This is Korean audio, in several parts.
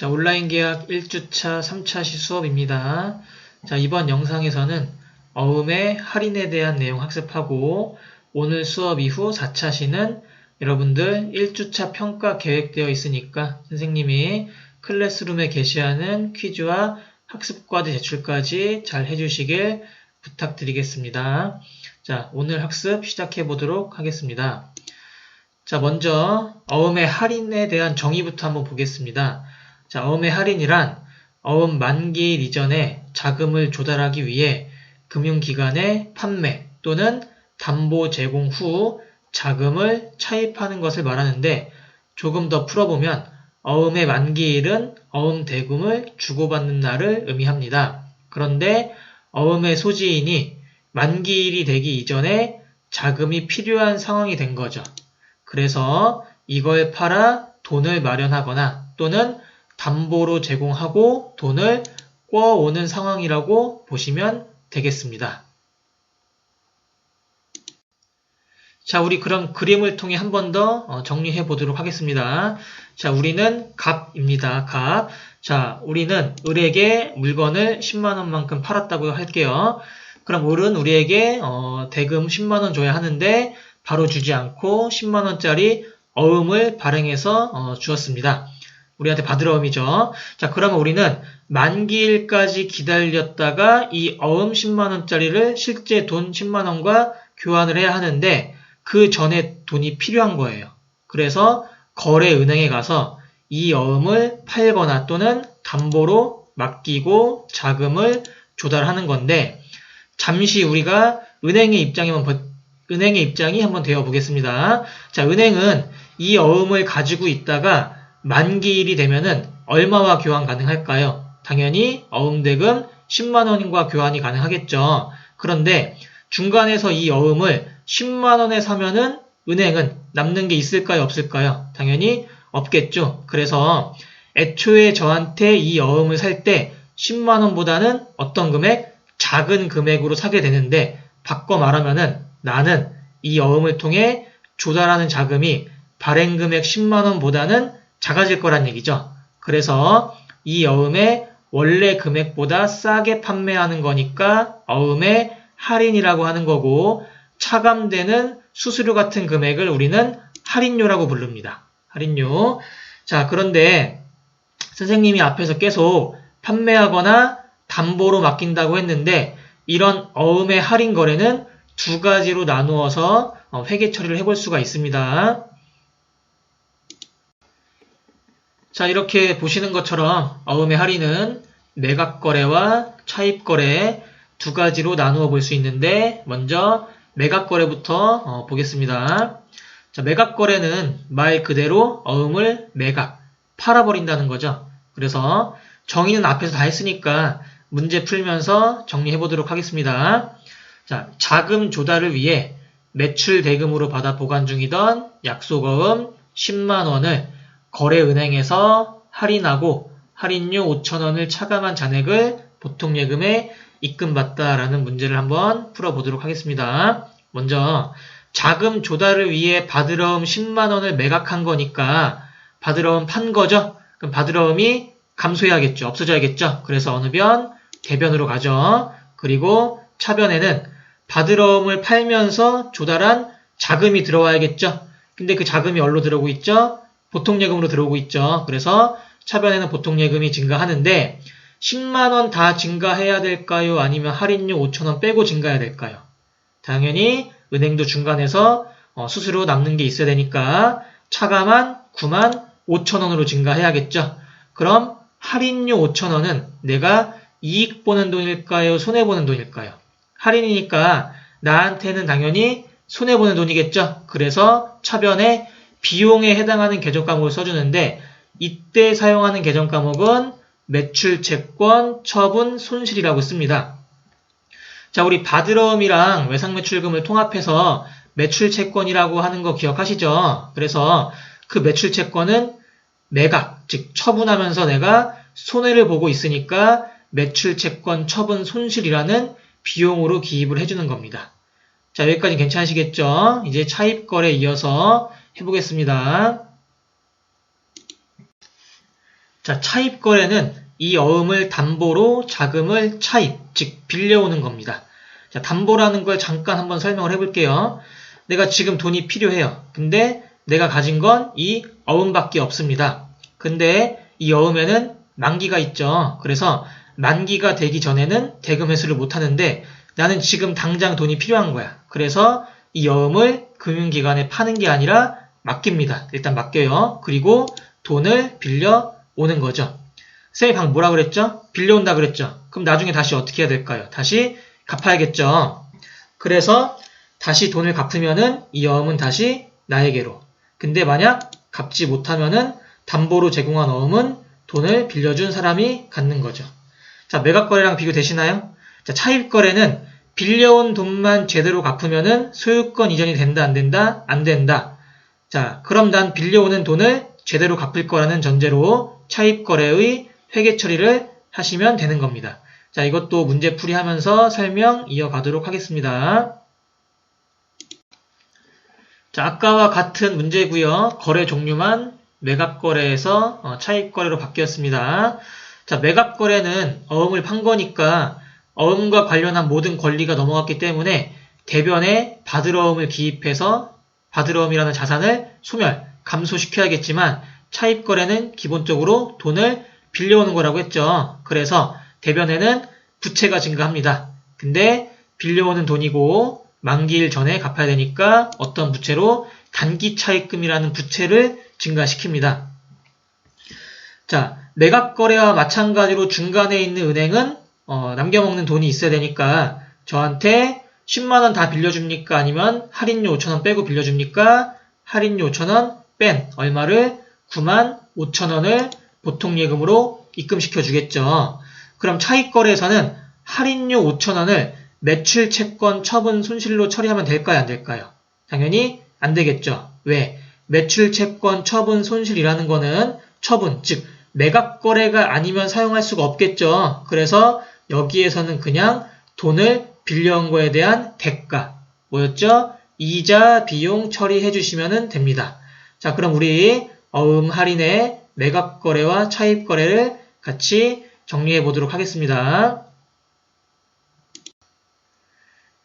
자, 온라인 계약 1주차, 3차 시 수업입니다. 자, 이번 영상에서는 어음의 할인에 대한 내용 학습하고 오늘 수업 이후 4차 시는 여러분들 1주차 평가 계획되어 있으니까 선생님이 클래스룸에 게시하는 퀴즈와 학습과제 제출까지 잘 해주시길 부탁드리겠습니다. 자, 오늘 학습 시작해 보도록 하겠습니다. 자, 먼저 어음의 할인에 대한 정의부터 한번 보겠습니다. 자, 어음의 할인이란 어음 만기일 이전에 자금을 조달하기 위해 금융기관에 판매 또는 담보 제공 후 자금을 차입하는 것을 말하는데 조금 더 풀어보면 어음의 만기일은 어음 대금을 주고받는 날을 의미합니다. 그런데 어음의 소지인이 만기일이 되기 이전에 자금이 필요한 상황이 된 거죠. 그래서 이걸 팔아 돈을 마련하거나 또는 담보로 제공하고 돈을 꿔오는 상황이라고 보시면 되겠습니다. 자, 우리 그럼 그림을 통해 한 번더 어, 정리해 보도록 하겠습니다. 자, 우리는 갑입니다. 갑. 자, 우리는 을에게 물건을 10만원만큼 팔았다고 할게요. 그럼 을은 우리에게 어, 대금 10만원 줘야 하는데 바로 주지 않고 10만원짜리 어음을 발행해서 어, 주었습니다. 우리한테 받을 어음이죠. 자, 그러면 우리는 만기일까지 기다렸다가 이 어음 10만원짜리를 실제 돈 10만원과 교환을 해야 하는데 그 전에 돈이 필요한 거예요. 그래서 거래은행에 가서 이 어음을 팔거나 또는 담보로 맡기고 자금을 조달하는 건데 잠시 우리가 은행의 입장이 한번 은행의 입장이 한번 되어 보겠습니다. 자, 은행은 이 어음을 가지고 있다가 만기일이 되면은 얼마와 교환 가능할까요? 당연히 어음대금 10만 원과 교환이 가능하겠죠. 그런데 중간에서 이 어음을 10만 원에 사면은 은행은 남는 게 있을까요? 없을까요? 당연히 없겠죠. 그래서 애초에 저한테 이 어음을 살 때 10만 원보다는 어떤 금액? 작은 금액으로 사게 되는데 바꿔 말하면은 나는 이 어음을 통해 조달하는 자금이 발행 금액 10만 원보다는 작아질 거란 얘기죠. 그래서 이 어음의 원래 금액보다 싸게 판매하는 거니까 어음의 할인이라고 하는 거고 차감되는 수수료 같은 금액을 우리는 할인료라고 부릅니다. 할인료. 자, 그런데 선생님이 앞에서 계속 판매하거나 담보로 맡긴다고 했는데 이런 어음의 할인 거래는 두 가지로 나누어서 어, 회계 처리를 해볼 수가 있습니다. 자, 이렇게 보시는 것처럼 어음의 할인은 매각거래와 차입거래 두 가지로 나누어 볼 수 있는데 먼저 매각거래부터 어, 보겠습니다. 자, 매각거래는 말 그대로 어음을 매각, 팔아버린다는 거죠. 그래서 정의는 앞에서 다 했으니까 문제 풀면서 정리해 보도록 하겠습니다. 자, 자금 조달을 위해 매출 대금으로 받아 보관 중이던 약속어음 10만원을 거래은행에서 할인하고 할인료 5천원을 차감한 잔액을 보통 예금에 입금받다라는 문제를 한번 풀어보도록 하겠습니다. 먼저 자금 조달을 위해 받으러움 10만원을 매각한 거니까 받으러움 판 거죠? 그럼 받으러움이 감소해야겠죠. 없어져야겠죠. 그래서 어느 변? 대변으로 가죠. 그리고 차변에는 받으러움을 팔면서 조달한 자금이 들어와야겠죠. 근데 그 자금이 얼로 들어오고 있죠? 보통 예금으로 들어오고 있죠. 그래서 차변에는 보통 예금이 증가하는데 10만원 다 증가해야 될까요? 아니면 할인료 5천원 빼고 증가해야 될까요? 당연히 은행도 중간에서 어, 수수료 남는 게 있어야 되니까 차감한 9만 5천원으로 증가해야겠죠. 그럼 할인료 5천원은 내가 이익 보는 돈일까요? 손해 보는 돈일까요? 할인이니까 나한테는 당연히 손해 보는 돈이겠죠. 그래서 차변에 비용에 해당하는 계정 과목을 써주는데 이때 사용하는 계정 과목은 매출 채권 처분 손실이라고 씁니다. 자, 우리 바드럼이랑 외상 매출금을 통합해서 매출 채권이라고 하는 거 기억하시죠? 그래서 그 매출 채권은 매각, 즉 처분하면서 내가 손해를 보고 있으니까 매출 채권 처분 손실이라는 비용으로 기입을 해주는 겁니다. 자, 여기까지 괜찮으시겠죠? 이제 차입 거래 이어서 해보겠습니다. 자, 차입 거래는 이 어음을 담보로 자금을 차입, 즉 빌려오는 겁니다. 자, 담보라는 걸 잠깐 한번 설명을 해볼게요. 내가 지금 돈이 필요해요. 근데 내가 가진 건 이 어음밖에 없습니다. 근데 이 어음에는 만기가 있죠. 그래서 만기가 되기 전에는 대금 회수를 못 하는데 나는 지금 당장 돈이 필요한 거야. 그래서 이 어음을 금융기관에 파는 게 아니라 맡깁니다. 일단 맡겨요. 그리고 돈을 빌려 오는 거죠. 쌤이 방금 뭐라 그랬죠? 빌려온다 그랬죠? 그럼 나중에 다시 어떻게 해야 될까요? 다시 갚아야겠죠. 그래서 다시 돈을 갚으면은 이 어음은 다시 나에게로. 근데 만약 갚지 못하면은 담보로 제공한 어음은 돈을 빌려준 사람이 갖는 거죠. 자, 매각거래랑 비교되시나요? 자, 차입거래는 빌려온 돈만 제대로 갚으면은 소유권 이전이 된다, 안 된다? 안 된다. 자, 그럼 난 빌려오는 돈을 제대로 갚을 거라는 전제로 차입 거래의 회계 처리를 하시면 되는 겁니다. 자, 이것도 문제 풀이 하면서 설명 이어가도록 하겠습니다. 자, 아까와 같은 문제고요. 거래 종류만 매각 거래에서 어, 차입 거래로 바뀌었습니다. 자, 매각 거래는 어음을 판 거니까 어음과 관련한 모든 권리가 넘어갔기 때문에 대변에 받으러음을 기입해서 받으러음이라는 자산을 소멸, 감소시켜야겠지만 차입거래는 기본적으로 돈을 빌려오는 거라고 했죠. 그래서 대변에는 부채가 증가합니다. 근데 빌려오는 돈이고 만기일 전에 갚아야 되니까 어떤 부채로 단기 차입금이라는 부채를 증가시킵니다. 자, 매각 거래와 마찬가지로 중간에 있는 은행은 어, 남겨먹는 돈이 있어야 되니까 저한테 10만원 다 빌려줍니까? 아니면 할인료 5천원 빼고 빌려줍니까? 할인료 5천원 뺀 얼마를 9만 5천원을 보통 예금으로 입금시켜 주겠죠. 그럼 차익 거래에서는 할인료 5천원을 매출 채권 처분 손실로 처리하면 될까요? 안 될까요? 당연히 안 되겠죠. 왜? 매출 채권 처분 손실이라는 거는 처분, 즉 매각 거래가 아니면 사용할 수가 없겠죠. 그래서 여기에서는 그냥 돈을 빌려온 거에 대한 대가 뭐였죠? 이자 비용 처리해 주시면 됩니다. 자, 그럼 우리 어음 할인의 매각 거래와 차입 거래를 같이 정리해 보도록 하겠습니다.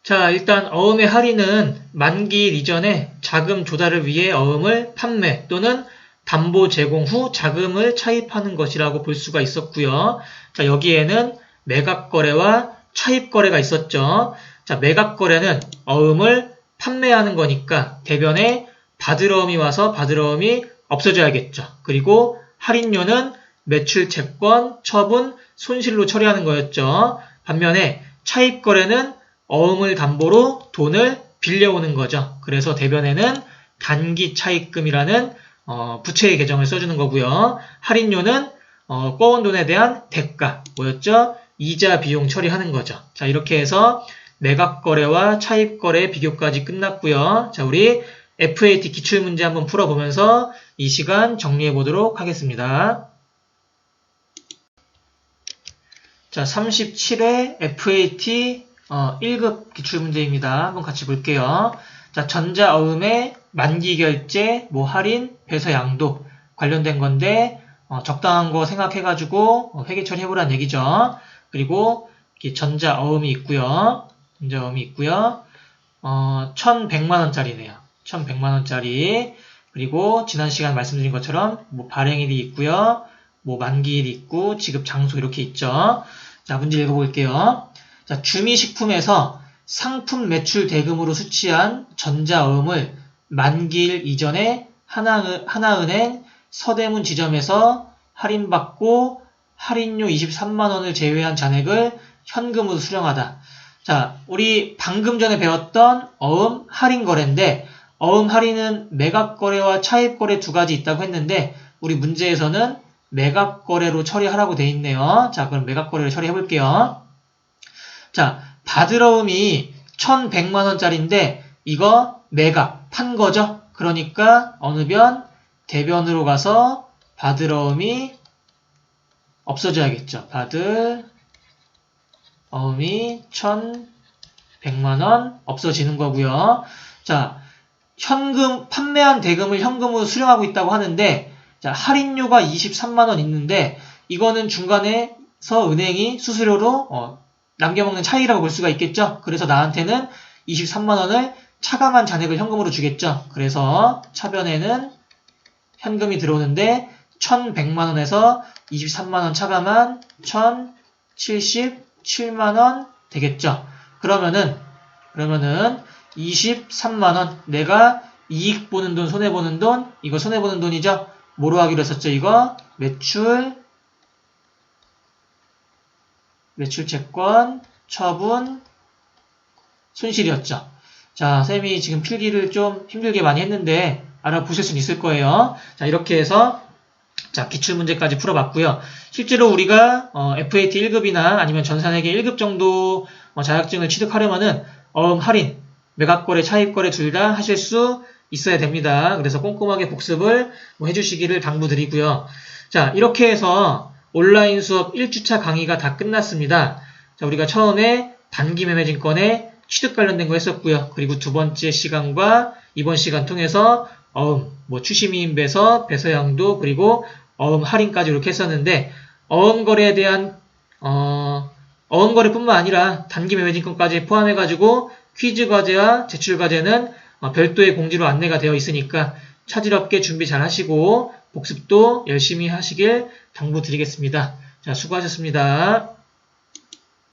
자, 일단 어음의 할인은 만기일 이전에 자금 조달을 위해 어음을 판매 또는 담보 제공 후 자금을 차입하는 것이라고 볼 수가 있었고요. 자, 여기에는 매각 거래와 차입 거래가 있었죠. 자, 매각 거래는 어음을 판매하는 거니까 대변에 받으러음이 와서 받으러음이 없어져야겠죠. 그리고 할인료는 매출 채권, 처분, 손실로 처리하는 거였죠. 반면에 차입 거래는 어음을 담보로 돈을 빌려오는 거죠. 그래서 대변에는 단기 차입금이라는 어, 부채의 계정을 써주는 거고요. 할인료는 어, 꺼온 돈에 대한 대가 뭐였죠? 이자 비용 처리하는 거죠. 자 이렇게 해서 매각 거래와 차입 거래 비교까지 끝났고요. 자 우리 FAT 기출 문제 한번 풀어보면서 이 시간 정리해 보도록 하겠습니다. 자 37회 FAT 어, 1급 기출 문제입니다. 한번 같이 볼게요. 자, 전자어음의 만기 결제, 뭐 할인, 배서 양도 관련된 건데 어, 적당한 거 생각해가지고 어, 회계 처리해보라는 얘기죠. 그리고 전자 어음이 있고요. 전자 어음이 있고요. 어, 1100만원짜리네요. 1100만원짜리 그리고 지난 시간 말씀드린 것처럼 뭐 발행일이 있고요. 뭐 만기일이 있고 지급 장소 이렇게 있죠. 자, 문제 읽어볼게요. 자, 주미식품에서 상품 매출 대금으로 수취한 전자음을 만기일 이전에 하나, 하나은행 서대문 지점에서 할인받고 할인료 23만원을 제외한 잔액을 현금으로 수령하다. 자, 우리 방금 전에 배웠던 어음 할인 거래인데 어음 할인은 매각 거래와 차입 거래 두 가지 있다고 했는데 우리 문제에서는 매각 거래로 처리하라고 돼 있네요. 자, 그럼 매각 거래를 처리해 볼게요. 자, 바드러움이 1100만 원짜리인데 이거 매각, 판 거죠? 그러니까 어느 변? 대변으로 가서 바드러움이 없어져야겠죠. 바드 어음이 1100만원 없어지는 거고요. 자, 현금, 판매한 대금을 현금으로 수령하고 있다고 하는데 자, 할인료가 23만원 있는데, 이거는 중간에서 은행이 수수료로, 어, 남겨먹는 차익이라고 볼 수가 있겠죠? 그래서 나한테는 23만원을 차감한 잔액을 현금으로 주겠죠? 그래서 차변에는 현금이 들어오는데, 1100만원에서 23만원 차감한 1077만원 되겠죠? 그러면은, 그러면은 23만원 내가 이익 보는 돈, 손해 보는 돈, 이거 손해 보는 돈이죠? 뭐로 하기로 했었죠? 이거 매출, 매출 채권, 처분, 손실이었죠. 자, 쌤이 지금 필기를 좀 힘들게 많이 했는데 알아보실 수는 있을 거예요. 자, 이렇게 해서 자, 기출문제까지 풀어봤고요. 실제로 우리가 어, FAT 1급이나 아니면 전산회계 1급 정도 어, 자격증을 취득하려면은 어음 할인, 매각거래, 차입거래 둘 다 하실 수 있어야 됩니다. 그래서 꼼꼼하게 복습을 뭐 해주시기를 당부드리고요. 자, 이렇게 해서 온라인 수업 1주차 강의가 다 끝났습니다. 자, 우리가 처음에 단기 매매증권에 취득 관련된 거 했었고요. 그리고 두 번째 시간과 이번 시간 통해서 어음, 뭐 추심이인 배서, 배서양도 그리고 어음 할인까지 이렇게 했었는데 어음 거래에 대한 어, 어음 거래뿐만 아니라 단기 매매증권까지 포함해가지고 퀴즈 과제와 제출 과제는 어, 별도의 공지로 안내가 되어 있으니까 차질없게 준비 잘 하시고 복습도 열심히 하시길 당부드리겠습니다. 자, 수고하셨습니다.